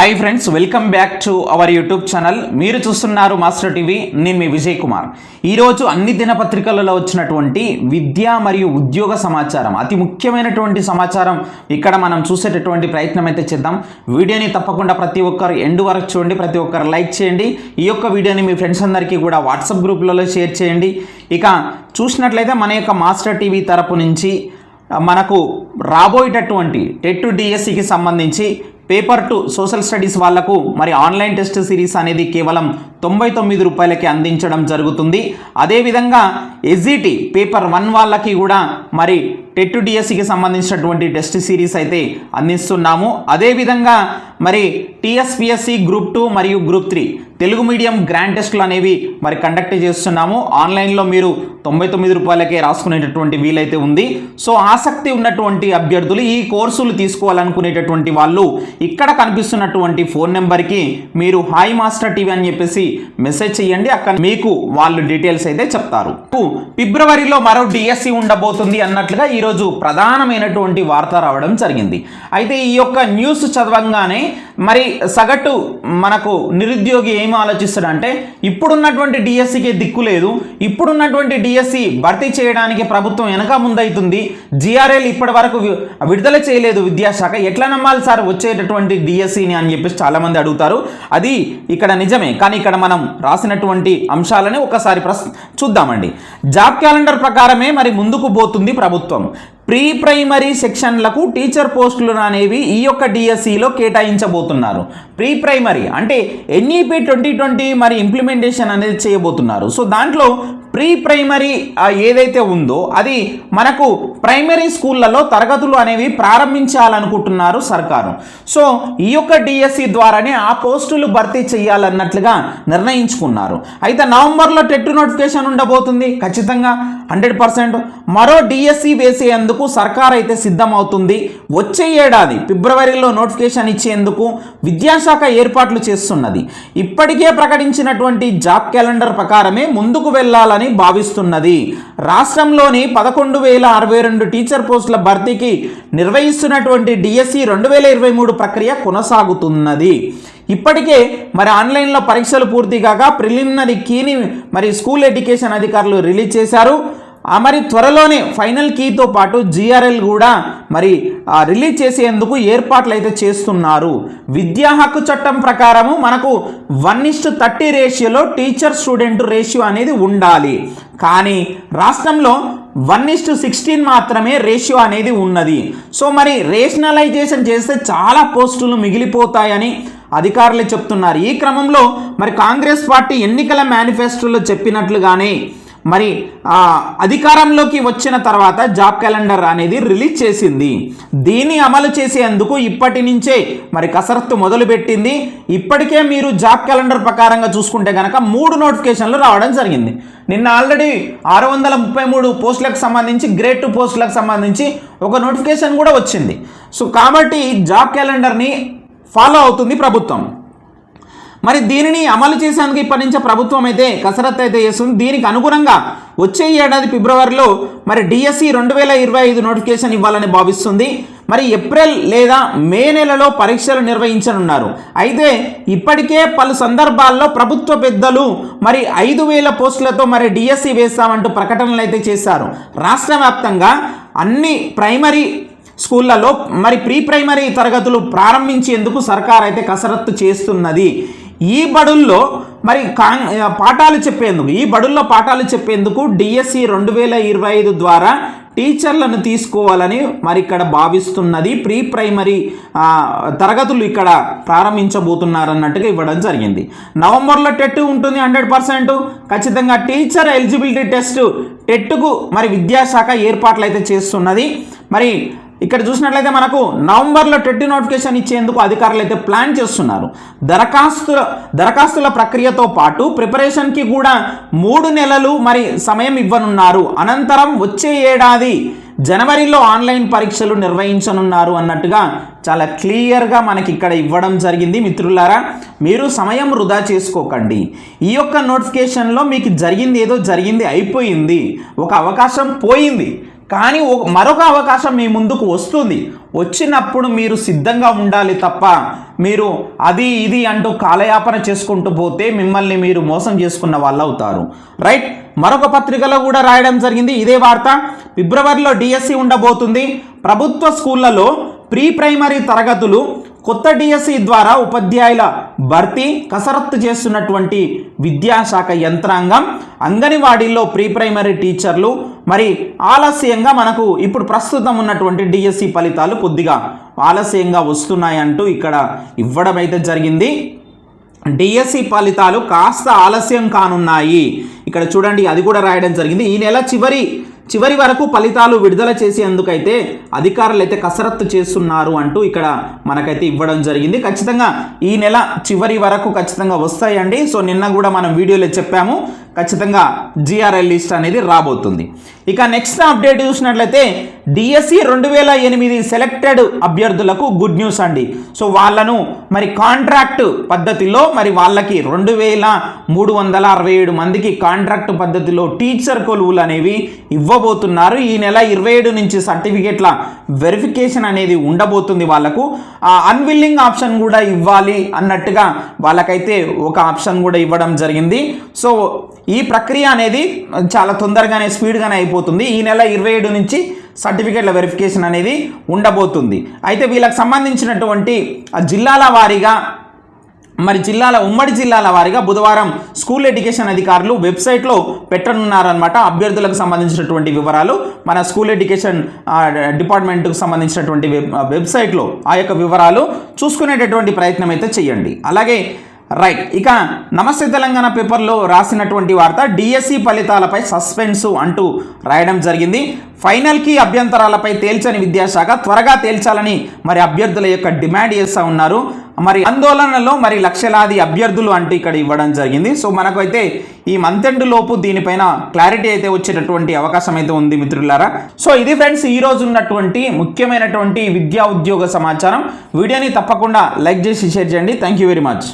Hi friends welcome back to our YouTube channel మీరు చూస్తున్నారు master TV నేను మీ విజయ్ కుమార్. ఈరోజు అన్ని దినపత్రికలలో వచ్చినటువంటి విద్య మరియు ఉద్యోగ సమాచారం అతి ముఖ్యమైనటువంటి సమాచారం ఇక్కడ మనం చూసేటటువంటి ప్రయత్నం అయితే చేద్దాం. వీడియోని తప్పకుండా ప్రతి ఒక్కరు ఎండ్ వరకు చూడండి ప్రతి ఒక్కరు లైక్ చేయండి. ఈ యొక్క వీడియోని మీ ఫ్రెండ్స్ అందరికీ కూడా వాట్సాప్ గ్రూప్లలో షేర్ చేయండి. ఇక చూసినట్లయితే మన యొక్క మాస్టర్ టీవీ తరపు నుంచి మనకు రాబోయేటటువంటి టెట్ డిఎస్సికి సంబంధించి పేపర్ టు సోషల్ స్టడీస్ వాళ్ళకు మరి ఆన్లైన్ టెస్ట్ సిరీస్ అనేది కేవలం తొంభై తొమ్మిది రూపాయలకి అందించడం జరుగుతుంది. అదేవిధంగా ఎస్జిటి పేపర్ వన్ వాళ్ళకి కూడా మరి టెట్ డిఎస్సికి సంబంధించినటువంటి టెస్ట్ సిరీస్ అయితే అందిస్తున్నాము. అదేవిధంగా మరి టీఎస్పిఎస్సి గ్రూప్ టూ మరియు group three Telugu medium grand టెస్టులు అనేవి మరి కండక్ట్ చేస్తున్నాము. ఆన్లైన్లో మీరు తొంభై తొమ్మిది రూపాయలకే రాసుకునేటటువంటి వీలైతే ఉంది. సో ఆసక్తి ఉన్నటువంటి అభ్యర్థులు ఈ కోర్సులు తీసుకోవాలనుకునేటటువంటి వాళ్ళు ఇక్కడ కనిపిస్తున్నటువంటి ఫోన్ నెంబర్కి మీరు హాయ్ మాస్టర్ టీవీ అని చెప్పేసి మెసేజ్ చేయండి. అక్కడ మీకు వాళ్ళు డీటెయిల్స్ అయితే చెప్తారు. ఫిబ్రవరిలో మరో డిఎస్సి ఉండబోతుంది అన్నట్లుగా ఈరోజు ప్రధానమైనటువంటి వార్త రావడం జరిగింది. అయితే ఈ యొక్క న్యూస్ చదవంగానే మరి సగటు మనకు నిరుద్యోగి ఏం ఆలోచిస్తాడంటే ఇప్పుడున్నటువంటి డిఎస్సికి దిక్కు లేదు ఇప్పుడున్నటువంటి డిఎస్సి భర్తీ చేయడానికి ప్రభుత్వం వెనక ముందైతుంది జిఆర్ఎల్ ఇప్పటి వరకు విడుదల చేయలేదు విద్యాశాఖ ఎట్లా నమ్మాలి సార్ వచ్చేటటువంటి డిఎస్సిని అని చెప్పేసి చాలామంది అడుగుతారు. అది ఇక్కడ నిజమే కానీ ఇక్కడ మనం రాసినటువంటి అంశాలని ఒకసారి ప్రస్ చూద్దామండి. జాబ్ క్యాలెండర్ ప్రకారమే మరి ముందుకు పోతుంది ప్రభుత్వం. ప్రీ ప్రైమరీ సెక్షన్లకు టీచర్ పోస్టులు అనేవి ఈ యొక్క డిఎస్సిలో కేటాయించబోతున్నారు. ప్రీ ప్రైమరీ అంటే ఎన్ఈపి ట్వంటీ ట్వంటీ మరి ఇంప్లిమెంటేషన్ అనేది చేయబోతున్నారు. సో దాంట్లో ప్రీ ప్రైమరీ ఏదైతే ఉందో అది మనకు ప్రైమరీ స్కూళ్ళలో తరగతులు అనేవి ప్రారంభించాలనుకుంటున్నారు సర్కారు. సో ఈ యొక్క డిఎస్సి ద్వారానే ఆ పోస్టులు భర్తీ చేయాలన్నట్లుగా నిర్ణయించుకున్నారు. అయితే నవంబర్లో టెట్ నోటిఫికేషన్ ఉండబోతుంది ఖచ్చితంగా హండ్రెడ్ పర్సెంట్. మరో డిఎస్సి వేసేందుకు సర్కార్ అయితే సిద్ధమవుతుంది. వచ్చే ఏడాది ఫిబ్రవరిలో నోటిఫికేషన్ ఇచ్చేందుకు విద్యాశాఖ ఏర్పాట్లు చేస్తున్నది. ఇప్పటికే ప్రకటించినటువంటి జాబ్ క్యాలెండర్ ప్రకారమే ముందుకు వెళ్ళాలని భావిస్తున్నది. రాష్ట్రంలోని పదకొండు వేల అరవై రెండు టీచర్ పోస్టుల భర్తీకి నిర్వహిస్తున్నటువంటి డిఎస్సి రెండు వేల ఇరవై మూడు ప్రక్రియ కొనసాగుతున్నది. ఇప్పటికే మరి ఆన్లైన్లో పరీక్షలు పూర్తి కాగా ప్రిలిమినరీ కీని మరి స్కూల్ ఎడ్యుకేషన్ అధికారులు రిలీజ్ చేశారు. ఆ మరి త్వరలోనే ఫైనల్ కీతో పాటు జిఆర్ఎల్ కూడా మరి రిలీజ్ చేసేందుకు ఏర్పాట్లు అయితే చేస్తున్నారు. విద్యా హక్కు చట్టం ప్రకారము మనకు వన్ ఇస్ట్ థర్టీ రేషియోలో టీచర్ స్టూడెంట్ రేషియో అనేది ఉండాలి. కానీ రాష్ట్రంలో వన్ ఇస్ట్ సిక్స్టీన్ మాత్రమే రేషియో అనేది ఉన్నది. సో మరి రేషనలైజేషన్ చేస్తే చాలా పోస్టులు మిగిలిపోతాయని అధికారులు చెప్తున్నారు. ఈ క్రమంలో మరి కాంగ్రెస్ పార్టీ ఎన్నికల మేనిఫెస్టోలో చెప్పినట్లుగానే మరి అధికారంలోకి వచ్చిన తర్వాత జాబ్ క్యాలెండర్ అనేది రిలీజ్ చేసింది. దీన్ని అమలు చేసేందుకు ఇప్పటి నుంచే మరి కసరత్తు మొదలుపెట్టింది. ఇప్పటికే మీరు జాబ్ క్యాలెండర్ ప్రకారంగా చూసుకుంటే కనుక మూడు నోటిఫికేషన్లు రావడం జరిగింది. నిన్న ఆల్రెడీ ఆరు వందల ముప్పై మూడు పోస్టులకు సంబంధించి గ్రేడ్ టూ పోస్టులకు సంబంధించి ఒక నోటిఫికేషన్ కూడా వచ్చింది. సో కాబట్టి జాబ్ క్యాలెండర్ని ఫాలో అవుతుంది ప్రభుత్వం. మరి దీనిని అమలు చేసేందుకు ఇప్పటి నుంచే ప్రభుత్వం అయితే కసరత్తు అయితే చేస్తుంది. దీనికి అనుగుణంగా వచ్చే ఏడాది ఫిబ్రవరిలో మరి డిఎస్సి రెండు వేల ఇరవై ఐదు నోటిఫికేషన్ ఇవ్వాలని భావిస్తుంది. మరి ఏప్రిల్ లేదా మే నెలలో పరీక్షలు నిర్వహించనున్నారు. అయితే ఇప్పటికే పలు సందర్భాల్లో ప్రభుత్వ పెద్దలు మరి ఐదు వేల పోస్టులతో మరి డిఎస్సి వేస్తామంటూ ప్రకటనలు అయితే చేశారు. రాష్ట్ర వ్యాప్తంగా అన్ని ప్రైమరీ స్కూళ్ళలో మరి ప్రీ ప్రైమరీ తరగతులు ప్రారంభించేందుకు సర్కార్ అయితే కసరత్తు చేస్తున్నది. ఈ బడుల్లో మరి కాంగ్ పాఠాలు చెప్పేందుకు ఈ బడుల్లో పాఠాలు చెప్పేందుకు డిఎస్సి రెండు వేల ఇరవై ఐదు ద్వారా టీచర్లను తీసుకోవాలని మరి ఇక్కడ భావిస్తున్నది. ప్రీ ప్రైమరీ తరగతులు ఇక్కడ ప్రారంభించబోతున్నారన్నట్టుగా ఇవ్వడం జరిగింది. నవంబర్లో టెట్ ఉంటుంది హండ్రెడ్ పర్సెంట్. ఖచ్చితంగా టీచర్ ఎలిజిబిలిటీ టెస్ట్ టెట్కు మరి విద్యాశాఖ ఏర్పాట్లు అయితే చేస్తున్నది. మరి ఇక్కడ చూసినట్లయితే మనకు నవంబర్లో టెట్ నోటిఫికేషన్ ఇచ్చేందుకు అధికారులు అయితే ప్లాన్ చేస్తున్నారు. దరఖాస్తుల దరఖాస్తుల ప్రక్రియతో పాటు ప్రిపరేషన్కి కూడా మూడు నెలలు మరి సమయం ఇవ్వనున్నారు. అనంతరం వచ్చే ఏడాది జనవరిలో ఆన్లైన్ పరీక్షలు నిర్వహించనున్నారు అన్నట్టుగా చాలా క్లియర్గా మనకి ఇక్కడ ఇవ్వడం జరిగింది. మిత్రులారా మీరు సమయం వృధా చేసుకోకండి. ఈ యొక్క నోటిఫికేషన్లో మీకు జరిగింది ఏదో జరిగింది అయిపోయింది. ఒక అవకాశం పోయింది. కానీ మరొక అవకాశం మీ ముందుకు వస్తుంది. వచ్చినప్పుడు మీరు సిద్ధంగా ఉండాలి తప్ప మీరు అది ఇది అంటూ కాలయాపన చేసుకుంటూ పోతే మిమ్మల్ని మీరు మోసం చేసుకున్న వాళ్ళు అవుతారు రైట్? మరొక పత్రికలో కూడా రాయడం జరిగింది. ఇదే వార్త. ఫిబ్రవరిలో డిఎస్సి ఉండబోతుంది. ప్రభుత్వ స్కూళ్ళలో ప్రీ ప్రైమరీ తరగతులు కొత్త డిఎస్సి ద్వారా ఉపాధ్యాయుల భర్తీ కసరత్తు చేస్తున్నటువంటి విద్యాశాఖ యంత్రాంగం అంగన్వాడీలో ప్రీ ప్రైమరీ టీచర్లు మరి ఆలస్యంగా మనకు ఇప్పుడు ప్రస్తుతం ఉన్నటువంటి డిఎస్సి ఫలితాలు కొద్దిగా ఆలస్యంగా వస్తున్నాయంటూ ఇక్కడ ఇవ్వడం అయితే జరిగింది. డిఎస్సి ఫలితాలు కాస్త ఆలస్యం కానున్నాయి. ఇక్కడ చూడండి అది కూడా రాయడం జరిగింది. ఈ నెల చివరి చివరి వరకు ఫలితాలు విడుదల చేసేందుకైతే అధికారులు అయితే కసరత్తు చేస్తున్నారు అంటూ ఇక్కడ మనకైతే ఇవ్వడం జరిగింది. ఖచ్చితంగా ఈ నెల చివరి వరకు ఖచ్చితంగా వస్తాయండి. సో నిన్న కూడా మనం వీడియోలో చెప్పాము. ఖచ్చితంగా జిఆర్ఎల్ లిస్ట్ అనేది రాబోతుంది. ఇక నెక్స్ట్ అప్డేట్ చూసినట్లయితే డిఎస్సి రెండు వేల ఎనిమిది సెలెక్టెడ్ అభ్యర్థులకు గుడ్ న్యూస్ అండి. సో వాళ్ళను మరి కాంట్రాక్ట్ పద్ధతిలో మరి వాళ్ళకి రెండు వేల మూడు వందల అరవై ఏడు మందికి కాంట్రాక్ట్ పద్ధతిలో టీచర్ కొలువులు అనేవి ఇవ్వబోతున్నారు. ఈ నెల ఇరవై ఏడు నుంచి సర్టిఫికేట్ల వెరిఫికేషన్ అనేది ఉండబోతుంది వాళ్ళకు. ఆ అన్విల్లింగ్ ఆప్షన్ కూడా ఇవ్వాలి అన్నట్టుగా వాళ్ళకైతే ఒక ఆప్షన్ కూడా ఇవ్వడం జరిగింది. సో ఈ ప్రక్రియ అనేది చాలా తొందరగానే స్పీడ్గానే అయిపోతుంది. ఈ నెల ఇరవై ఏడు నుంచి సర్టిఫికేట్ల వెరిఫికేషన్ అనేది ఉండబోతుంది. అయితే వీళ్ళకి సంబంధించినటువంటి ఆ జిల్లాల వారీగా మరి జిల్లాల ఉమ్మడి జిల్లాల వారీగా బుధవారం స్కూల్ ఎడ్యుకేషన్ అధికారులు వెబ్సైట్లో పెట్టనున్నారనమాట అభ్యర్థులకు సంబంధించినటువంటి వివరాలు. మన స్కూల్ ఎడ్యుకేషన్ డిపార్ట్మెంట్కు సంబంధించినటువంటి వెబ్ వెబ్సైట్లో ఆ యొక్క వివరాలు చూసుకునేటటువంటి ప్రయత్నం అయితే చేయండి. అలాగే రైట్ ఇక నమస్తే తెలంగాణ పేపర్లో రాసినటువంటి వార్త డిఎస్సి ఫలితాలపై సస్పెన్సు అంటూ రాయడం జరిగింది. ఫైనల్కి అభ్యంతరాలపై తేల్చని విద్యాశాఖ త్వరగా తేల్చాలని మరి అభ్యర్థుల యొక్క డిమాండ్ చేస్తూ ఉన్నారు. మరి ఆందోళనలో మరి లక్షలాది అభ్యర్థులు అంటూ ఇక్కడ ఇవ్వడం జరిగింది. సో మనకైతే ఈ మంత్ ఎండ్ లోపు దీనిపైన క్లారిటీ అయితే వచ్చేటటువంటి అవకాశం అయితే ఉంది మిత్రులారా. సో ఇది ఫ్రెండ్స్ ఈ రోజు ఉన్నటువంటి ముఖ్యమైనటువంటి విద్యా ఉద్యోగ సమాచారం. వీడియోని తప్పకుండా లైక్ చేసి షేర్ చేయండి. Thank you very much